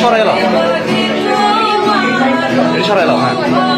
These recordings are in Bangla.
সরাই এলাম। সরাই এলাম হ্যাঁ।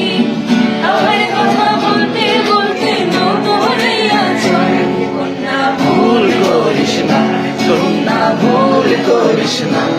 Krishna